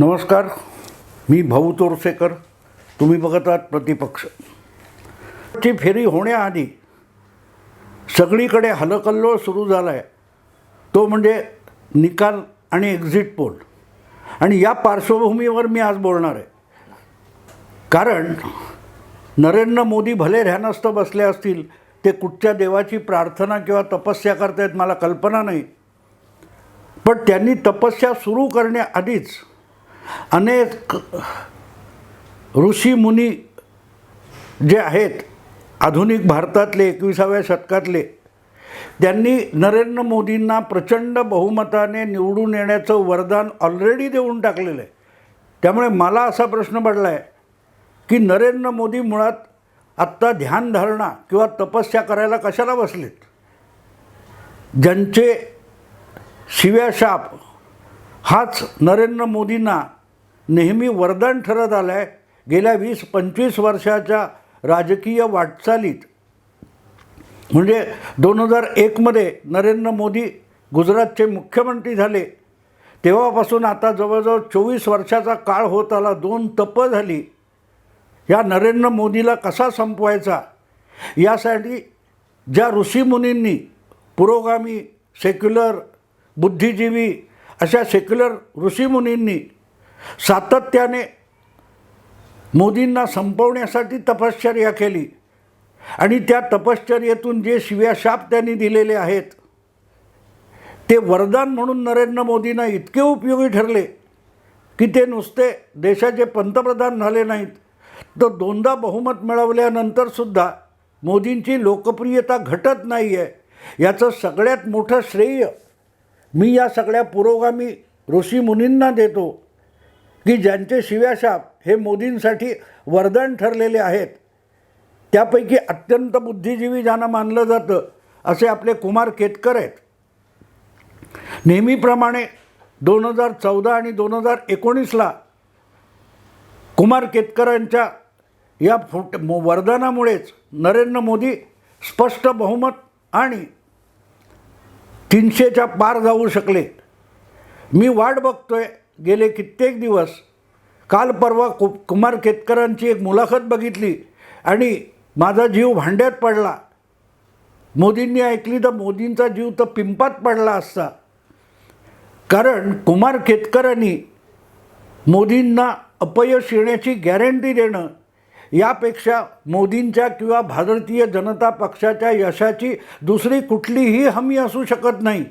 नमस्कार मी भाऊ तोरसेकर तुम्ही बघत आहात प्रतिपक्ष. ची फेरी होण्याआधी सगळीकडे हलकल्लोळ सुरू झाला आहे तो म्हणजे निकाल आणि एक्झिट पोल आणि या पार्श्वभूमीवर मी आज बोलणार आहे. कारण नरेंद्र मोदी भले ध्यानस्थ बसले असतील ते कुठच्या देवाची प्रार्थना किंवा तपस्या करतायत मला कल्पना नाही. पण त्यांनी तपस्या सुरू करण्याआधीच अनेक ऋषी मुनी जे आहेत आधुनिक भारतातले एकविसाव्या शतकातले त्यांनी नरेंद्र मोदींना प्रचंड बहुमताने निवडून येण्याचं वरदान ऑलरेडी देऊन टाकलेलं आहे. त्यामुळे मला असा प्रश्न पडला आहे की नरेंद्र मोदी मुळात आत्ता ध्यानधारणा किंवा तपस्या करायला कशाला बसलेत? ज्यांचे शिव्या शाप हाच नरेंद्र मोदींना नेहमी वरदान ठरत आलं आहे गेल्या वीस पंचवीस वर्षाच्या राजकीय वाटचालीत. म्हणजे दोन हजार एकमध्ये नरेंद्र मोदी गुजरातचे मुख्यमंत्री झाले. तेव्हापासून आता जवळजवळ चोवीस वर्षाचा काळ होत आला दोन तप झाली. या नरेंद्र मोदीला कसा संपवायचा? यासाठी ज्या ऋषीमुनींनी पुरोगामी सेक्युलर बुद्धिजीवी अशा सेक्युलर ऋषीमुनींनी सातत्याने मोदींना संपवण्यासाठी तपश्चर्या केली. आणि त्या तपश्चर्येतून जे शिव्याशाप त्यांनी दिलेले आहेत ते वरदान म्हणून नरेंद्र मोदींना इतके उपयोगी ठरले की ते नुसते देशाचे पंतप्रधान झाले नाहीत. तर दोनदा बहुमत मिळवल्यानंतरसुद्धा मोदींची लोकप्रियता घटत नाही आहे याचं सगळ्यात मोठं श्रेय मी या सगळ्या पुरोगामी ऋषीमुनींना देतो. की ज्यांचे शिव्याशाप हे मोदींसाठी वरदान ठरलेले आहेत त्यापैकी अत्यंत बुद्धिजीवी ज्यांना मानलं जातं असे आपले कुमार केतकर आहेत. नेहमीप्रमाणे दोन हजार चौदा आणि दोन हजार एकोणीसला कुमार केतकरांच्या या फुट वरदानामुळेच नरेंद्र मोदी स्पष्ट बहुमत आणि तीनशेच्या पार जाऊ शकले. मी वाट बघतोय गेले कित्येक दिवस. काल परवा कु कुमार केतकरांची एक मुलाखत बघितली आणि माझा जीव भांड्यात पडला. मोदींनी ऐकली तर मोदींचा जीव तर पिंपात पडला असता. कारण कुमार केतकरांनी मोदींना अपयश येण्याची गॅरंटी देणं यापेक्षा मोदींच्या किंवा भारतीय जनता पक्षाच्या यशाची दुसरी कुठलीही हमी असू शकत नाही.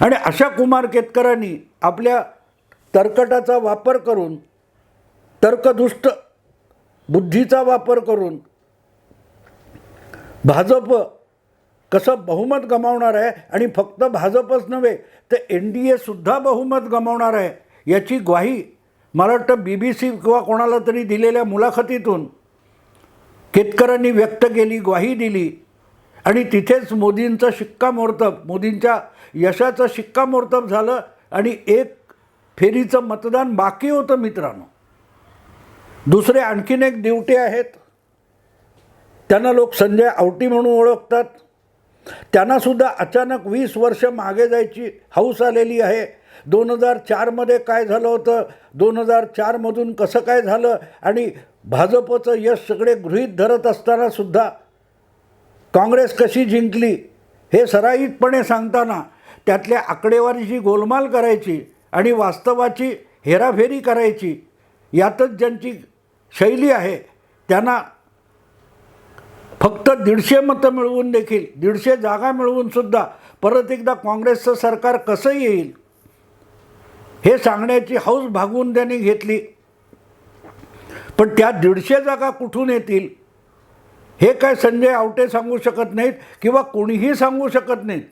आणि अशा कुमार केतकरांनी आपल्या तर्कटाचा वापर करून तर्कदुष्ट बुद्धीचा वापर करून भाजप कसं बहुमत गमावणार आहे आणि फक्त भाजपच नव्हे तर एन डी एसुद्धा बहुमत गमावणार आहे याची ग्वाही मला वाटतं बी बी सी किंवा कोणाला तरी दिलेल्या मुलाखतीतून केतकरांनी व्यक्त केली ग्वाही दिली. आणि तिथेच मोदींचं शिक्कामोर्तब मोदींच्या यशाचं शिक्कामोर्तब झालं आणि एक फेरीचं मतदान बाकी होतं मित्रांनो. दुसरे आणखीन एक दिवटे आहेत. त्यांना लोक संजय आवटी म्हणून ओळखतात. त्यांनासुद्धा अचानक वीस वर्ष मागे जायची हौस आलेली आहे. दोन हजार चारमध्ये काय झालं होतं? दोन हजार चारमधून कसं काय झालं? आणि भाजपचं यश सगळे गृहीत धरत असतानासुद्धा काँग्रेस कशी जिंकली हे सराईतपणे सांगताना त्यातल्या आकडेवारीची गोलमाल करायची आणि वास्तवाची हेराफेरी करायची यातच ज्यांची शैली आहे त्यांना फक्त दीडशे मतं मिळवून देखील दीडशे जागा मिळवूनसुद्धा परत एकदा काँग्रेसचं सरकार कसं येईल हे सांगण्याची हौस भागवून त्यांनी घेतली. पण त्या दीडशे जागा कुठून येतील हे काय संजय आवटे सांगू शकत नाहीत किंवा कोणीही सांगू शकत नाहीत.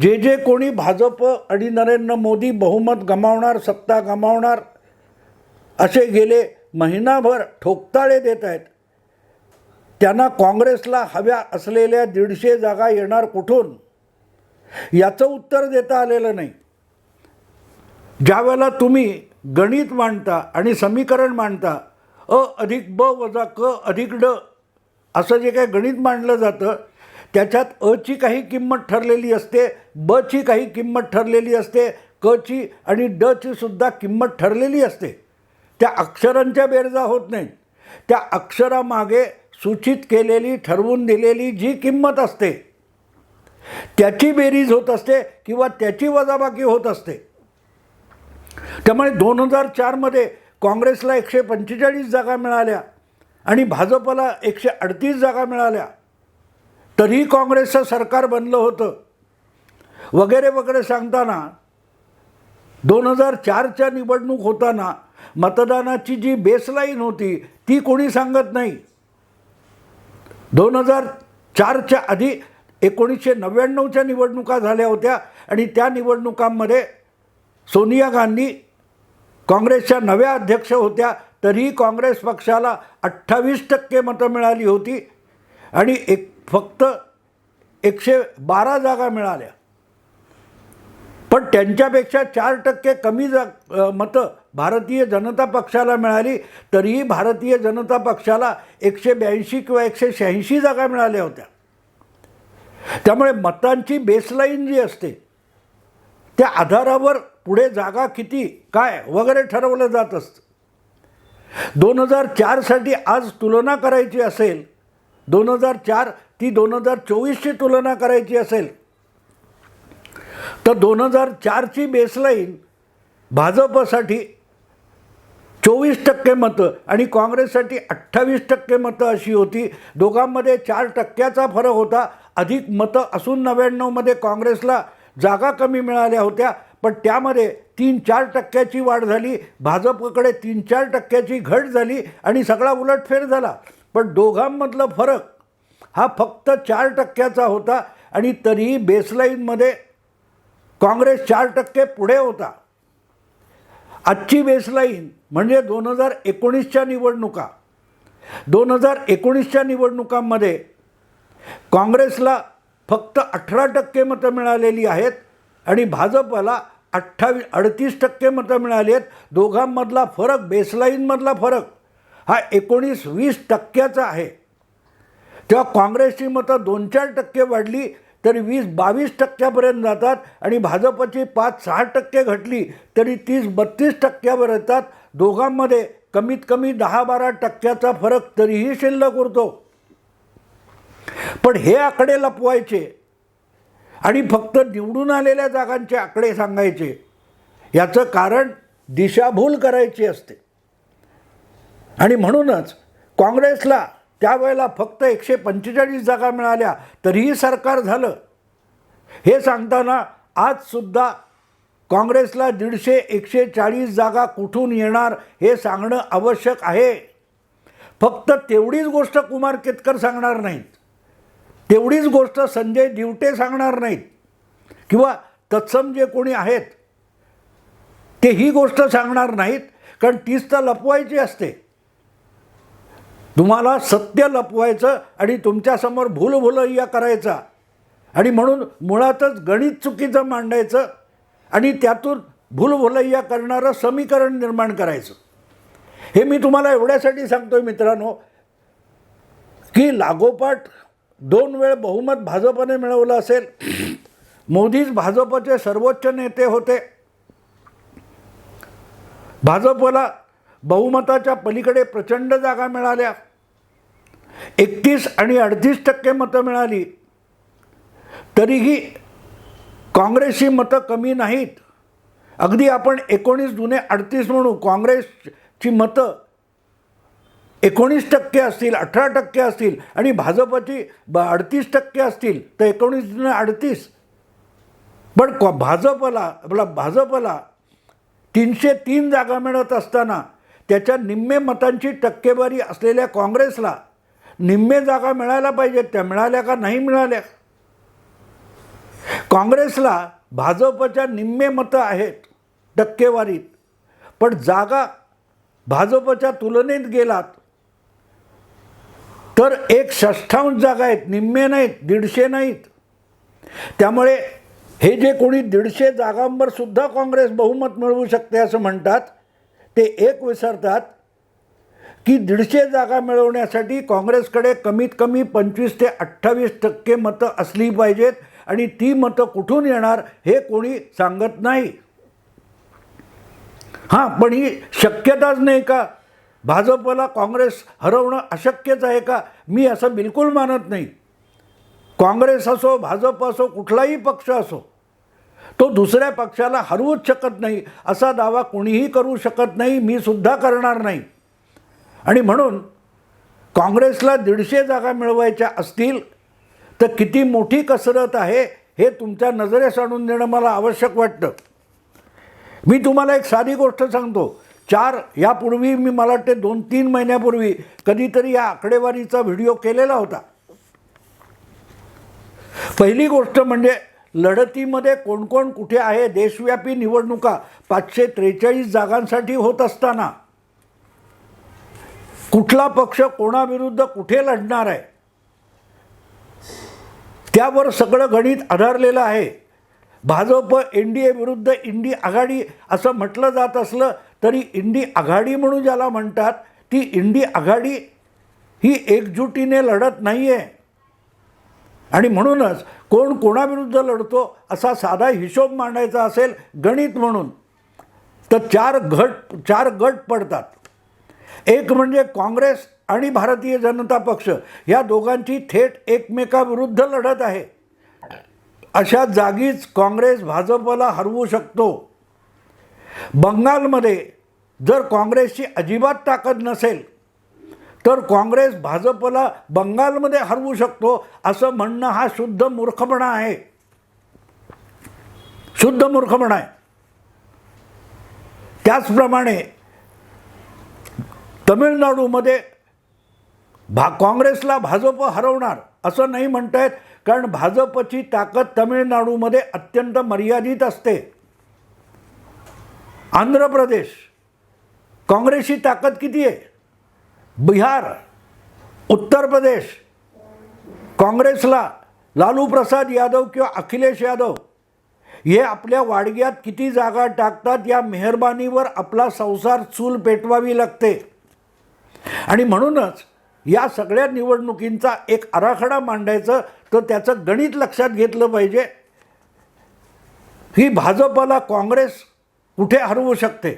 जे जे कोणी भाजप आणि नरेंद्र मोदी बहुमत गमावणार सत्ता गमावणार असे गेले महिनाभर ठोकताळे देत आहेत. त्यांना काँग्रेसला हव्या असलेल्या दीडशे जागा येणार कुठून? याचं उत्तर देता आलेलं नाही. ज्यावेळेला तुम्ही गणित मांडता आणि समीकरण मांडता अ अधिक ब वजा क अधिक ड असं जे काही गणित मांडलं जातं त्याच्यात अची काही किंमत ठरलेली असते बची काही किंमत ठरलेली असते क ची आणि डची सुद्धा किंमत ठरलेली असते. त्या अक्षरांच्या बेरजा होत नाहीत त्या अक्षरामागे सूचित केलेली ठरवून दिलेली जी किंमत असते त्याची बेरीज होत असते किंवा त्याची वजाबाकी होत असते. त्यामुळे दोन हजार चारमध्ये काँग्रेसला एकशे पंचेचाळीस जागा मिळाल्या. आणि भाजपला एकशे अडतीस जागा मिळाल्या. तरीही काँग्रेसचं सरकार बनलं होतं. वगैरे वगैरे सांगताना दोन हजार चारच्या निवडणूक होताना मतदानाची जी बेसलाईन होती ती कोणी सांगत नाही. दोन हजार चारच्या आधी एकोणीसशे नव्याण्णवच्या निवडणुका झाल्या होत्या आणि त्या निवडणुकांमध्ये सोनिया गांधी काँग्रेसच्या नव्या अध्यक्ष होत्या तरीही काँग्रेस पक्षाला अठ्ठावीस टक्के मतं मिळाली होती आणि एक फक्त एकशे बारा जागा मिळाल्या. पण त्यांच्यापेक्षा चार टक्के कमी जा मतं भारतीय जनता पक्षाला मिळाली तरीही भारतीय जनता पक्षाला एकशे ब्याऐंशी किंवा एकशे शहाऐंशी जागा मिळाल्या होत्या. त्यामुळे मतांची बेसलाईन जी असते त्या आधारावर पुढे जागा किती काय वगैरे ठरवलं जात असतं. दोन हजार चारसाठी आज तुलना करायची असेल दोन हजार चार ती दोन हजार चोवीसची तुलना करायची असेल तर दोन हजार चारची बेसलाईन भाजपसाठी चोवीस टक्के मतं आणि काँग्रेससाठी अठ्ठावीस टक्के मतं अशी होती. दोघांमध्ये चार टक्क्याचा फरक होता. अधिक मतं असून नव्याण्णवमध्ये काँग्रेसला जागा कमी मिळाल्या होत्या पण त्यामध्ये तीन चार टक्क्याची वाढ झाली भाजपकडे तीन चार टक्क्याची घट झाली आणि सगळा उलटफेर झाला. पण दोघांमधला फरक हा फक्त चार टक्क्याचा होता आणि तरीही बेसलाईनमध्ये काँग्रेस चार टक्के पुढे होता. आजची बेसलाईन म्हणजे दोन हजार एकोणीसच्या निवडणुका. दोन हजार एकोणीसच्या निवडणुकांमध्ये काँग्रेसला फक्त अठरा टक्के मतं मिळालेली आहेत आणि भाजपला अठ्ठावीस अडतीस टक्के मतं मिळाली आहेत. दोघांमधला फरक बेसलाईनमधला फरक हा एकोणीस वीस टक्क्याचा आहे. तेव्हा काँग्रेसची मतं दोन चार टक्के वाढली तरी वीस बावीस टक्क्यापर्यंत जातात आणि भाजपची पाच सहा टक्के घटली तरी तीस बत्तीस टक्क्यावर येतात. दोघांमध्ये कमीत कमी दहा बारा टक्क्याचा फरक तरीही शिल्लक उरतो. पण हे आकडे लपवायचे आणि फक्त निवडून आलेल्या जागांचे आकडे सांगायचे. याचं कारण दिशाभूल करायची असते. आणि म्हणूनच काँग्रेसला त्यावेळेला फक्त एकशे पंचेचाळीस जागा मिळाल्या तरीही सरकार झालं. हे सांगताना आजसुद्धा काँग्रेसला दीडशे एकशे चाळीस जागा कुठून येणार हे सांगणं आवश्यक आहे. फक्त तेवढीच गोष्ट कुमार केतकर सांगणार नाहीत. तेवढीच गोष्ट संजय दिवटे सांगणार नाहीत. किंवा तत्सम जे कोणी आहेत ते ही गोष्ट सांगणार नाहीत कारण तीच तर लपवायची असते. तुम्हाला सत्य लपवायचं आणि तुमच्यासमोर भूलभुलैया करायचा. आणि म्हणून मुळातच गणित चुकीचं मांडायचं आणि त्यातून भूलभुलैया करणारं समीकरण निर्माण करायचं. हे मी तुम्हाला एवढ्यासाठी सांगतो आहे मित्रांनो की लागोपाठ दोन वेळ बहुमत भाजपने मिळवलं असेल. मोदीच भाजपचे सर्वोच्च नेते होते. भाजपला बहुमताच्या पलीकडे प्रचंड जागा मिळाल्या. एकतीस आणि अडतीस टक्के मतं मिळाली. तरीही काँग्रेसची मतं कमी नाहीत. अगदी आपण एकोणीस जुने अडतीस म्हणू काँग्रेसची मतं एकोणीस टक्के असतील अठरा टक्के असतील आणि भाजपची ब अडतीस टक्के असतील तर एकोणीस अडतीस. पण क भाजपला आपला भाजपला तीनशे तीन जागा मिळत असताना त्याच्या निम्मे मतांची टक्केवारी असलेल्या काँग्रेसला निम्मे जागा मिळायला पाहिजेत त्या मिळाल्या का नाही मिळाल्या? काँग्रेसला भाजपच्या निम्मे मतं आहेत टक्केवारीत पण जागा भाजपच्या तुलनेत गेलात. तर एक षष्ठांश जागा आहेत निम्मे नाहीत दीडशे नाहीत. त्यामुळे हे जे कोणी दीडशे जागांवर सुद्धा काँग्रेस बहुमत मिळवू शकते असं म्हणतात ते एक विसरतात की दीडशे जागा मिळवण्यासाठी काँग्रेसकडे कमीत कमी पंचवीस ते अठ्ठावीस टक्के मतं असली पाहिजेत आणि ती मतं कुठून येणार हे कोणी सांगत नाही. हां पण ही शक्यताच नाही का? भाजपला काँग्रेस हरवणं अशक्यच आहे का? मी असं बिलकुल मानत नाही. काँग्रेस असो भाजप असो कुठलाही पक्ष असो तो दुसऱ्या पक्षाला हरवूच शकत नाही. असा दावा कोणीही करू शकत नाही मी सुद्धा करणार नाही. आणि म्हणून काँग्रेसला दीडशे जागा मिळवायच्या असतील तर किती मोठी कसरत आहे हे तुमच्या नजरेस आणून देणं मला आवश्यक वाटतं. मी तुम्हाला एक साधी गोष्ट सांगतो. चार यापूर्वी मी मला वाटते दोन तीन महिन्यापूर्वी कधीतरी या आकडेवारीचा व्हिडिओ केलेला होता. पहिली गोष्ट म्हणजे लढतीमध्ये कोण कोण कुठे आहे देशव्यापी निवडणुका पाचशे त्रेचाळीस जागांसाठी होत असताना. कुठला पक्ष कोणाविरुद्ध कुठे लढणार आहे? त्यावर सगळं गणित आधारलेलं आहे. भाजप एन डी ए विरुद्ध इंडी आघाडी असं म्हटलं जात असलं तरी इंडी आघाडी म्हणून ज्याला म्हणतात ती इंडी आघाडी ही एकजुटीने लढत नाही आहे आणि म्हणूनच कोण कोणाविरुद्ध लढतो असा साधा हिशोब मांडायचा असेल गणित म्हणून तर चार गट चार गट पडतात. एक म्हणजे काँग्रेस आणि भारतीय जनता पक्ष या दोघांची थेट एकमेकाविरुद्ध लढत आहे. अशा जागीच काँग्रेस भाजपला हरवू शकतो. बंगालमध्ये जर काँग्रेसची अजिबात ताकद नसेल तर काँग्रेस भाजपला बंगालमध्ये हरवू शकतो असं म्हणणं हा शुद्ध मूर्खपणा आहे. शुद्ध मूर्खपणा आहे. त्याचप्रमाणे तमिळनाडूमध्ये भा काँग्रेसला भाजप हरवणार असं नाही म्हणतायत कारण भाजपची ताकद तमिळनाडूमध्ये अत्यंत मर्यादित असते. आंध्र प्रदेश काँग्रेसची ताकद किती आहे? बिहार उत्तर प्रदेश काँग्रेसला लालू प्रसाद यादव किंवा अखिलेश यादव हे आपल्या वाडग्यात किती जागा टाकतात या मेहरबानीवर आपला संसार चूल पेटवावी लागते. आणि म्हणूनच या सगळ्या निवडणुकींचा एक आराखडा मांडायचं तर त्याचं गणित लक्षात घेतलं पाहिजे. ही भाजपला काँग्रेस कुठे हरवू शकते?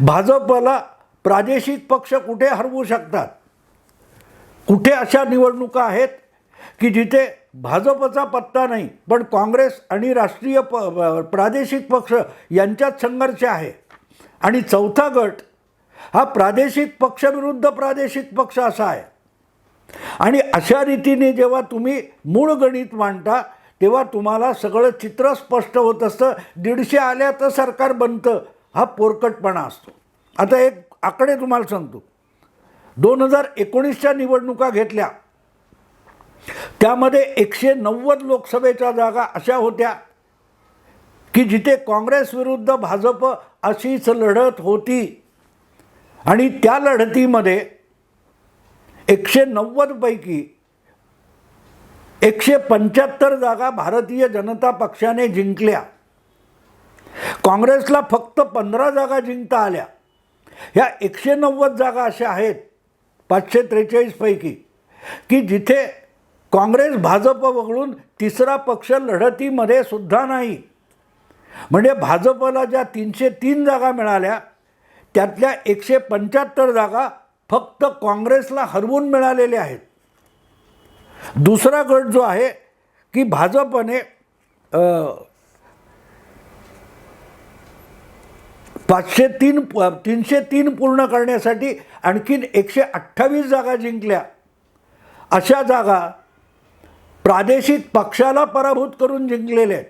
भाजपला प्रादेशिक पक्ष कुठे हरवू शकतात? कुठे अशा निवडणुका आहेत की जिथे भाजपचा पत्ता नाही पण काँग्रेस आणि राष्ट्रीय प प्रादेशिक पक्ष यांच्यात संघर्ष आहे? आणि चौथा गट हा प्रादेशिक पक्षविरुद्ध प्रादेशिक पक्ष असा आहे. आणि अशा रीतीने जेव्हा तुम्ही मूळ गणित मांडता तेव्हा तुम्हाला सगळं चित्र स्पष्ट होत असतं. दीडशे आल्या तर सरकार बनतं. हा पोरकटपणा असतो. आता एक आकडे तुम्हाला सांगतो. दोन हजार एकोणीसच्या निवडणुका घेतल्या. त्यामध्ये एकशे नव्वद लोकसभेच्या जागा अशा होत्या की जिथे काँग्रेस विरुद्ध भाजप अशीच लढत होती. आणि त्या लढतीमध्ये एकशे नव्वदपैकी एकशे पंच्याहत्तर जागा भारतीय जनता पक्षाने जिंकल्या. काँग्रेसला फक्त पंधरा जागा जिंकता आल्या. ह्या एकशे नव्वद जागा अशा आहेत पाचशे त्रेचाळीसपैकी की जिथे काँग्रेस भाजप वगळून तिसरा पक्ष लढतीमध्ये सुद्धा नाही. म्हणजे भाजपला ज्या तीनशे तीन जागा मिळाल्या त्यातल्या एकशे पंच्याहत्तर जागा फक्त काँग्रेसला हरवून मिळालेल्या आहेत. दुसरा गट जो आहे की भाजपने पाचशे तीन प- तीनशे तीन पूर्ण करण्यासाठी आणखीन एकशे अठ्ठावीस जागा जिंकल्या. अशा जागा प्रादेशिक पक्षाला पराभूत करून जिंकलेल्या आहेत.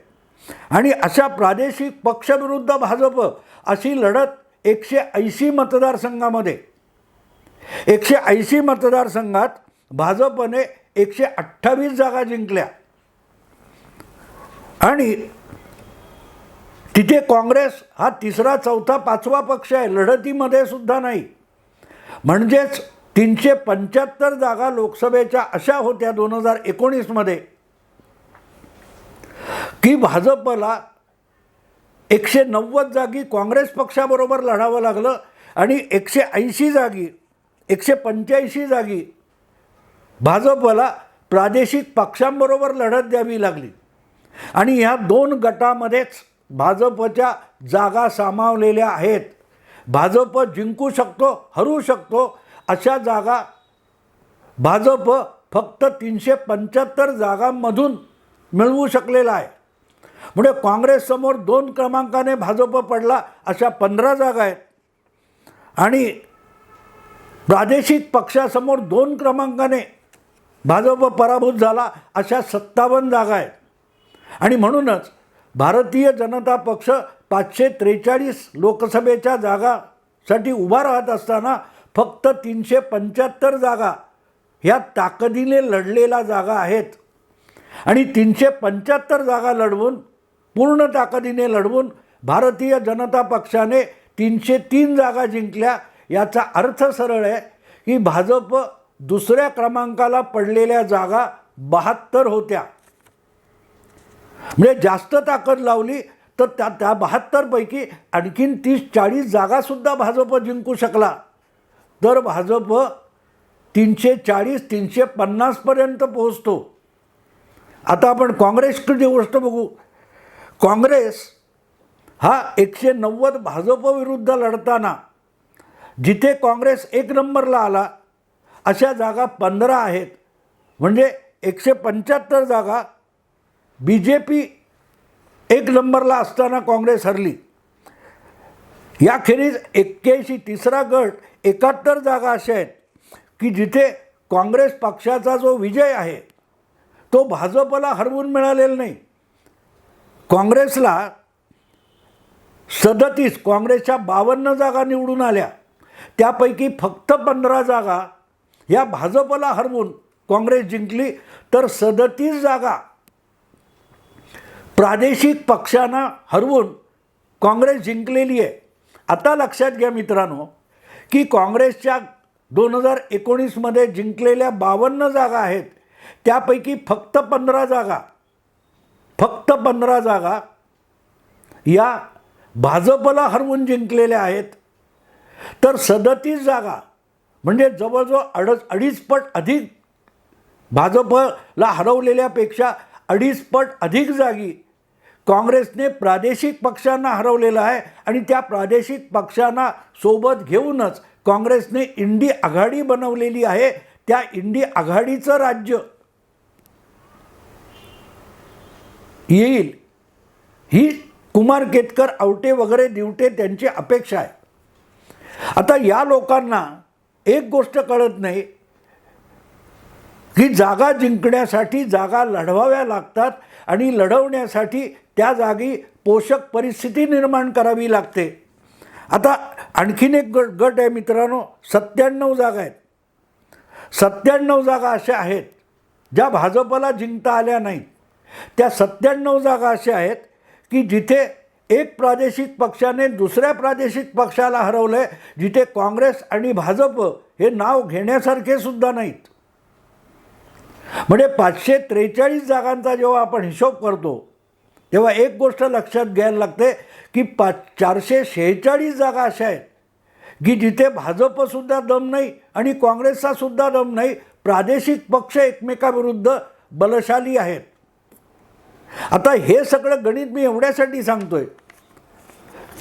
आणि अशा प्रादेशिक पक्षविरुद्ध भाजप अशी लढत एकशे ऐंशी मतदारसंघामध्ये. एकशे ऐंशी मतदारसंघात भाजपने एकशे अठ्ठावीस जागा जिंकल्या. आणि तिथे काँग्रेस हा तिसरा चौथा पाचवा पक्ष आहे. लढतीमध्ये सुद्धा नाही. म्हणजेच तीनशे पंच्याहत्तर जागा लोकसभेच्या अशा होत्या दोन हजार एकोणीसमध्ये की भाजपला एकशे नव्वद जागी काँग्रेस पक्षाबरोबर लढावं लागलं आणि एकशे ऐंशी जागी एकशे पंच्याऐंशी जागी भाजपला प्रादेशिक पक्षांबरोबर लढत द्यावी लागली. आणि ह्या दोन गटामध्येच भाजपच्या जागा सामावलेल्या आहेत. भाजप जिंकू शकतो हरू शकतो अशा जागा भाजप फक्त तीनशे पंच्याहत्तर जागांमधून मिळवू शकलेला आहे. म्हणजे काँग्रेससमोर दोन क्रमांकाने भाजप पडला अशा पंधरा जागा आहेत. आणि प्रादेशिक पक्षासमोर दोन क्रमांकाने भाजप पराभूत झाला अशा सत्तावन्न जागा आहेत. आणि म्हणूनच भारतीय जनता पक्ष पाचशे त्रेचाळीस लोकसभेच्या जागासाठी उभा राहत असताना फक्त तीनशे पंच्याहत्तर जागा ह्या ताकदीने लढलेल्या जागा आहेत. आणि तीनशे पंच्याहत्तर जागा लढवून पूर्ण ताकदीने लढवून भारतीय जनता पक्षाने तीनशे तीन जागा जिंकल्या याचा अर्थ सरळ आहे की भाजप दुसऱ्या क्रमांकाला पडलेल्या जागा बहात्तर होत्या. म्हणजे जास्त ताकद लावली तर त्या त्या बहात्तरपैकी आणखीन तीस चाळीस जागासुद्धा भाजप जिंकू शकला. तर भाजप तीनशे चाळीस तीनशे पन्नासपर्यंत पोहोचतो. आता आपण काँग्रेसची गोष्ट बघू. काँग्रेस हा एकशे नव्वद भाजप विरुद्ध लढताना जिथे काँग्रेस एक नंबरला आला अशा जागा पंधरा आहेत. म्हणजे एकशे पंच्याहत्तर जागा बी जे पी एक नंबरला असताना काँग्रेस हरली. याखेरीज एक्क्याऐंशी तिसरा गट एकाहत्तर जागा अशा आहेत की जिथे काँग्रेस पक्षाचा जो विजय आहे तो भाजपला हरवून मिळालेला नाही. काँग्रेसला सदतीस काँग्रेसच्या बावन्न जागा निवडून आल्या. त्यापैकी फक्त पंधरा जागा या भाजपला हरवून काँग्रेस जिंकली तर सदतीस जागा प्रादेशिक पक्षांना हरवून काँग्रेस जिंकलेली आहे. आता लक्षात घ्या मित्रांनो की काँग्रेसच्या दोन हजार एकोणीसमध्ये जिंकलेल्या बावन्न जागा आहेत. त्यापैकी फक्त पंधरा जागा फक्त पंधरा जागा या भाजपला हरवून जिंकलेल्या आहेत. तर सदतीस जागा म्हणजे जवळजवळ अडच अडीचपट अधिक भाजपला हरवलेल्यापेक्षा अडीचपट अधिक जागी काँग्रेसने प्रादेशिक पक्षांना हरवलेलं आहे आणि त्या प्रादेशिक पक्षांना सोबत घेऊनच काँग्रेसने इंडी आघाडी बनवलेली आहे. त्या इंडी आघाडीचं राज्य येईल. ही कुमार केतकर आवटे वगैरे दिवटे त्यांची अपेक्षा आहे. आता या लोकांना एक गोष्ट कळत नाही. की जागा जिंकण्यासाठी जागा लढवाव्या लागतात आणि लढवण्यासाठी त्या जागी पोषक परिस्थिती निर्माण करावी लागते. आता आणखीन एक गट गट आहे मित्रांनो सत्त्याण्णव जागा आहेत. सत्त्याण्णव जागा अशा आहेत ज्या भाजपला जिंकता आल्या नाहीत. त्या सत्त्याण्णव जागा अशा आहेत की जिथे एक प्रादेशिक पक्षाने दुसऱ्या प्रादेशिक पक्षाला हरवलं आहे जिथे काँग्रेस आणि भाजप हे नाव घेण्यासारखे सुद्धा नाहीत. म्हणजे पाचशे त्रेचाळीस जागांचा जेव्हा आपण हिशोब करतो तेव्हा एक गोष्ट लक्षात घ्यायला लागते की पाच चारशे शेहेचाळीस जागा अशा आहेत की जिथे भाजपसुद्धा दम नाही आणि काँग्रेसचा सुद्धा दम नाही प्रादेशिक पक्ष एकमेकाविरुद्ध बलशाली आहेत. आता हे सगळं गणित मी एवढ्यासाठी सांगतोय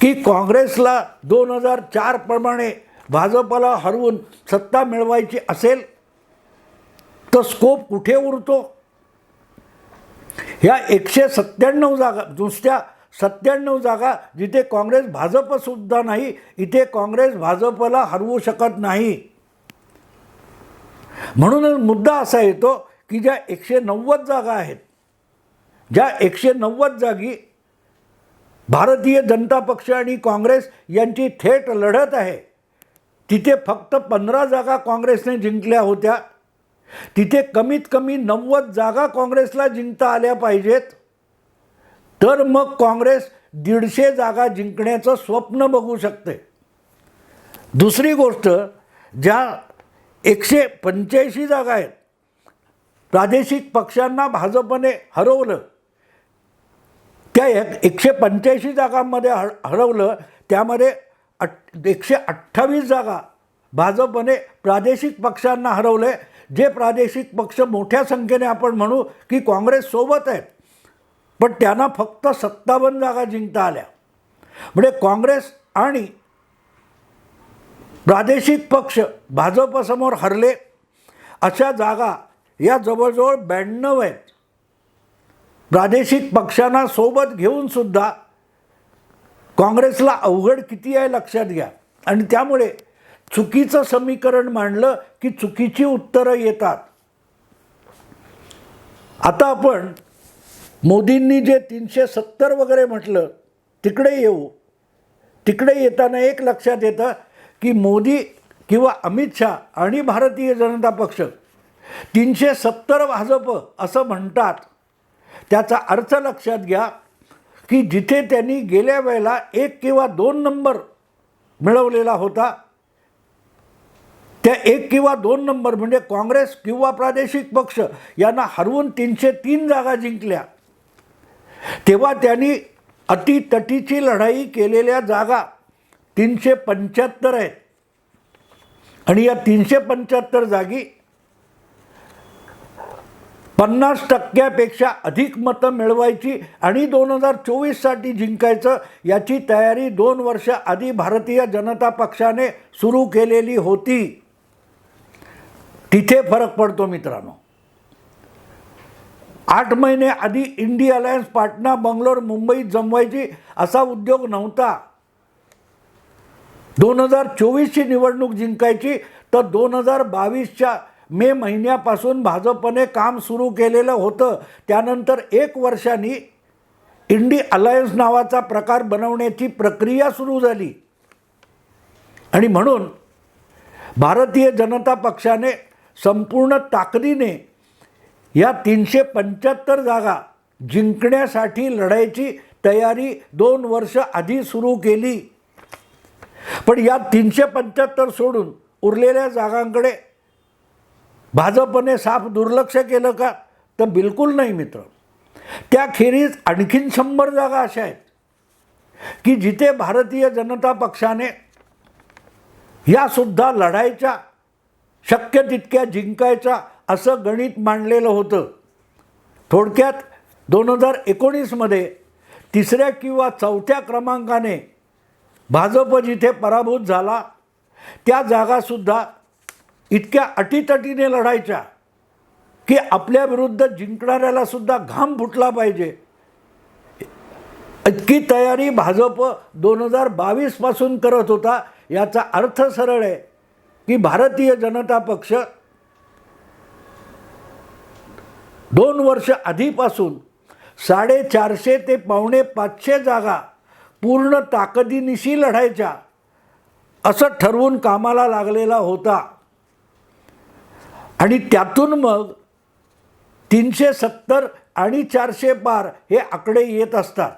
की काँग्रेसला दोन हजार चार प्रमाणे भाजपला हरवून सत्ता मिळवायची असेल तर स्कोप कुठे उरतो? ह्या एकशे सत्त्याण्णव जागा नुसत्या सत्त्याण्णव जागा जिथे काँग्रेस भाजपसुद्धा नाही इथे काँग्रेस भाजपला हरवू शकत नाही. म्हणूनच मुद्दा असा येतो की ज्या एकशे नव्वद जागा आहेत ज्या एकशे नव्वद जागी भारतीय जनता पक्ष आणि काँग्रेस यांची थेट लढत आहे तिथे फक्त पंधरा जागा काँग्रेसने जिंकल्या होत्या. तिथे कमीत कमी नव्वद जागा काँग्रेसला जिंकता आल्या पाहिजेत. तर मग काँग्रेस दीडशे जागा जिंकण्याचं स्वप्न बघू शकते. दुसरी गोष्ट ज्या एकशे पंच्याऐंशी जागा आहेत प्रादेशिक पक्षांना भाजपने हरवलं. त्या एक एकशे पंच्याऐंशी जागांमध्ये हर हरवलं. त्यामध्ये अट एकशे अठ्ठावीस जागा भाजपने प्रादेशिक पक्षांना हरवले. जे प्रादेशिक पक्ष मोठ्या संख्येने आपण म्हणू की काँग्रेससोबत आहेत. पण त्यांना फक्त सत्तावन्न जागा जिंकता आल्या. म्हणजे काँग्रेस आणि प्रादेशिक पक्ष भाजपसमोर हरले. अशा जागा या जवळजवळ ब्याण्णव आहेत. प्रादेशिक पक्षांना सोबत घेऊनसुद्धा काँग्रेसला अवघड किती आहे लक्षात घ्या. आणि त्यामुळे चुकीचं समीकरण मांडलं की चुकीची उत्तरं येतात. आता आपण मोदींनी जे तीनशे सत्तर वगैरे म्हटलं तिकडे येऊ. तिकडे येताना एक लक्षात येतं की मोदी किंवा अमित शहा आणि भारतीय जनता पक्ष तीनशे सत्तर भाजप असं म्हणतात. त्याचा अर्थ लक्षात घ्या की जिथे त्यांनी गेल्या वेळेला एक किंवा दोन नंबर मिळवलेला होता त्या एक किंवा दोन नंबर म्हणजे काँग्रेस किंवा प्रादेशिक पक्ष यांना हरवून तीनशे तीन जागा जिंकल्या. तेव्हा त्यांनी अतितटीची लढाई केलेल्या जागा तीनशे पंच्याहत्तर आहेत आणि या तीनशे पंच्याहत्तर जागी पन्नास टक्क्यापेक्षा अधिक मतं मिळवायची आणि दोन हजार चोवीससाठी जिंकायचं याची तयारी दोन वर्ष आधी भारतीय जनता पक्षाने सुरू केलेली होती. तिथे फरक पडतो मित्रांनो. आठ महिने आधी इंडी अलायन्स पाटणा बंगलोर मुंबईत जमवायची असा उद्योग नव्हता. दोन हजार चोवीसची निवडणूक जिंकायची तर दोन हजार बावीसच्या मे महिन्यापासून भाजपने काम सुरू केलेलं होतं. त्यानंतर एक वर्षांनी इंडी अलायन्स नावाचा प्रकार बनवण्याची प्रक्रिया सुरू झाली. आणि म्हणून भारतीय जनता पक्षाने संपूर्ण ताकदीने या तीनशे पंच्याहत्तर जागा जिंकण्यासाठी लढायची तयारी दोन वर्ष आधी सुरू केली. पण या तीनशे पंच्याहत्तर सोडून उरलेल्या जागांकडे भाजपने साफ दुर्लक्ष केलं का? तर बिलकुल नाही मित्र. त्याखेरीज आणखीन शंभर जागा अशा आहेत की जिथे भारतीय जनता पक्षाने यासुद्धा लढायच्या शक्य तितक्या जिंकायचा असं गणित मांडलेलं होतं. थोडक्यात दोन हजार एकोणीसमध्ये तिसऱ्या किंवा चौथ्या क्रमांकाने भाजप जिथे पराभूत झाला त्या जागासुद्धा इतक्या अटीतटीने लढायच्या की आपल्या विरुद्ध जिंकणाऱ्याला सुद्धा घाम फुटला पाहिजे. इतकी तयारी भाजप दोन हजार बावीसपासून करत होता याचा अर्थ सरळ आहे की भारतीय जनता पक्ष दोन वर्ष आधीपासून साडेचारशे ते पावणे पाचशे जागा पूर्ण ताकदीनिशी लढायच्या असं ठरवून कामाला लागलेला होता. आणि त्यातून मग तीनशे सत्तर आणि चारशे पार हे आकडे येत असतात.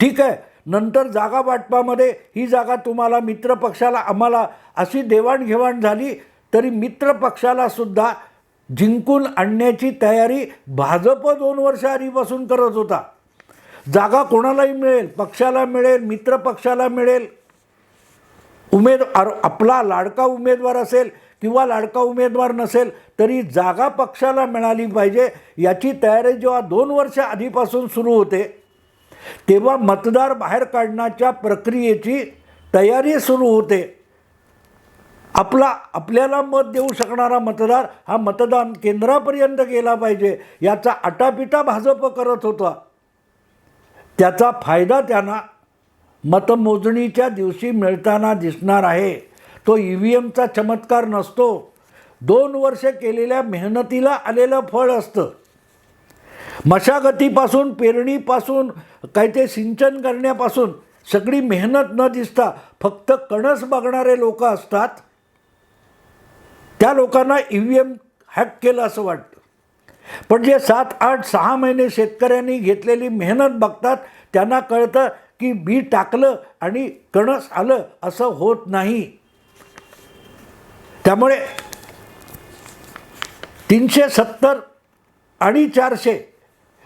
ठीक आहे. नंतर जागा वाटपामध्ये ही जागा तुम्हाला मित्रपक्षाला आम्हाला अशी देवाणघेवाण झाली तरी मित्र सुद्धा जिंकून आणण्याची तयारी भाजप दोन वर्ष आधीपासून करत होता. जागा कोणालाही मिळेल? पक्षाला मिळेल मित्रपक्षाला मिळेल. उमेद आपला लाडका उमेदवार असेल किंवा लाडका उमेदवार नसेल तरी जागा पक्षाला मिळाली पाहिजे याची तयारी जेव्हा दोन वर्ष आधीपासून सुरू होते तेव्हा मतदार बाहेर काढण्याच्या प्रक्रियेची तयारी सुरू होते. आपला आपल्याला मत देऊ शकणारा मतदार हा मतदान केंद्रापर्यंत गेला पाहिजे याचा आटापिटा भाजप करत होता. त्याचा फायदा त्यांना मतमोजणीच्या दिवशी मिळताना दिसणार आहे. तो ई व्ही एमचा चमत्कार नसतो. दोन वर्ष केलेल्या मेहनतीला आलेलं फळ असतं. मशागतीपासून पेरणीपासून काय ते सिंचन करण्यापासून सगळी मेहनत न दिसता फक्त कणस बघणारे लोक असतात. त्या लोकांना ई व्ही एम हॅक केलं असं वाटतं. पण जे सात आठ सहा महिने शेतकऱ्यांनी घेतलेली मेहनत बघतात त्यांना कळतं की बी टाकलं आणि कणस आलं असं होत नाही. त्यामुळे तीनशे सत्तर आणि चारशे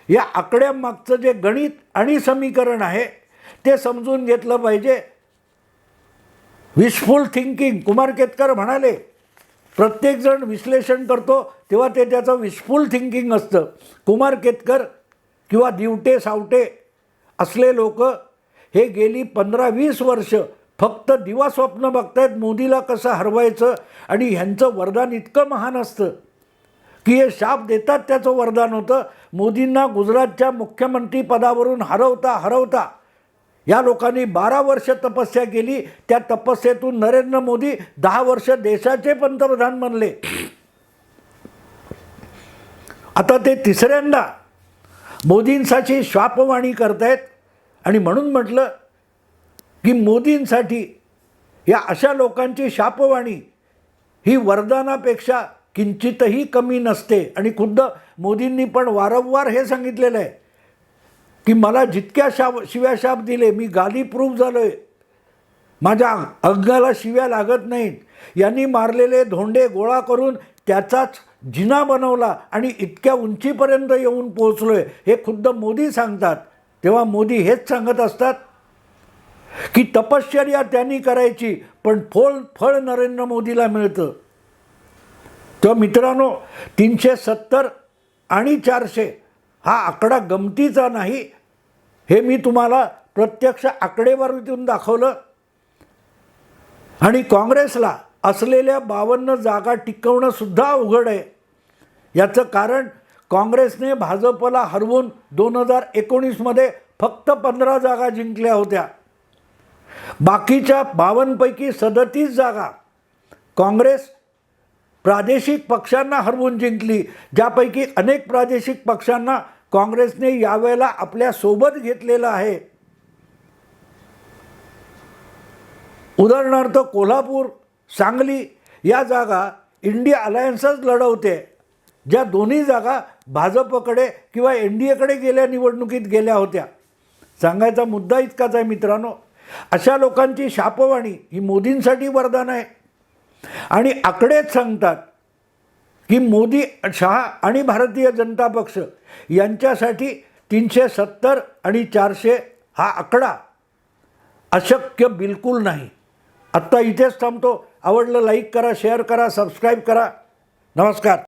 या आकड्यामागचं जे गणित आणि समीकरण आहे ते समजून घेतलं पाहिजे. विशफुल थिंकिंग कुमार केतकर म्हणाले प्रत्येकजण विश्लेषण करतो तेव्हा ते त्याचं विशफुल थिंकिंग असतं. कुमार केतकर किंवा दिवटे सावटे असले लोक हे गेली पंधरा वीस वर्ष फक्त दिवा स्वप्न बघतायत मोदीला कसं हरवायचं आणि ह्यांचं वरदान इतकं महान असतं. की हे शाप देतात त्याचं वरदान होतं. मोदींना गुजरातच्या मुख्यमंत्री पदावरून हरवता हरवता. या लोकांनी बारा वर्ष तपस्या केली. त्या तपस्येतून नरेंद्र मोदी दहा वर्ष देशाचे पंतप्रधान बनले. आता ते तिसऱ्यांदा मोदींसाठी श्वापवाणी करतायत. आणि म्हणून म्हटलं की मोदींसाठी या अशा लोकांची शापवाणी ही वरदानापेक्षा किंचितही कमी नसते. आणि खुद्द मोदींनी पण वारंवार हे सांगितलेलं आहे की मला जितक्या शाप शिव्या शाप दिले मी गाली प्रूफ झालो आहे माझ्या अंगाला शिव्या लागत नाहीत. यांनी मारलेले धोंडे गोळा करून त्याचाच जिना बनवला आणि इतक्या उंचीपर्यंत येऊन पोहोचलो आहे हे खुद्द मोदी सांगतात. तेव्हा मोदी हेच सांगत असतात की तपश्चर्या त्यांनी करायची पण फोल फळ नरेंद्र मोदीला मिळतं. तर मित्रांनो तीनशे सत्तर आणि चारशे हा आकडा गमतीचा नाही. हे मी तुम्हाला प्रत्यक्ष आकडेवारीतून दाखवलं. आणि काँग्रेसला असलेल्या बावन्न जागा टिकवणंसुद्धा अवघड आहे. याचं कारण काँग्रेसने भाजपला हरवून दोन हजार एकोणीसमध्ये फक्त पंधरा जागा जिंकल्या होत्या. बाकीच्या बावन्नपैकी सदतीस जागा काँग्रेस प्रादेशिक पक्षांना हरवून जिंकली ज्यापैकी अनेक प्रादेशिक पक्षांना काँग्रेसने यावेळेला आपल्यासोबत घेतलेलं आहे. उदाहरणार्थ कोल्हापूर सांगली या जागा इंडिया अलायन्सच लढवते ज्या दोन्ही जागा भाजपकडे किंवा एन डी एकडे गेल्या निवडणुकीत गेल्या होत्या. सांगायचा मुद्दा इतकाच आहे मित्रांनो अशा लोकांची शापवाणी ही मोदींसाठी वरदान आहे. आणि आकडेच सांगतात की मोदी शहा आणि भारतीय जनता पक्ष यांच्यासाठी तीनशे सत्तर आणि चारशे हा आकडा अशक्य बिलकुल नाही. आत्ता इथेच थांबतो. आवडलं लाईक करा शेअर करा सबस्क्राईब करा. नमस्कार.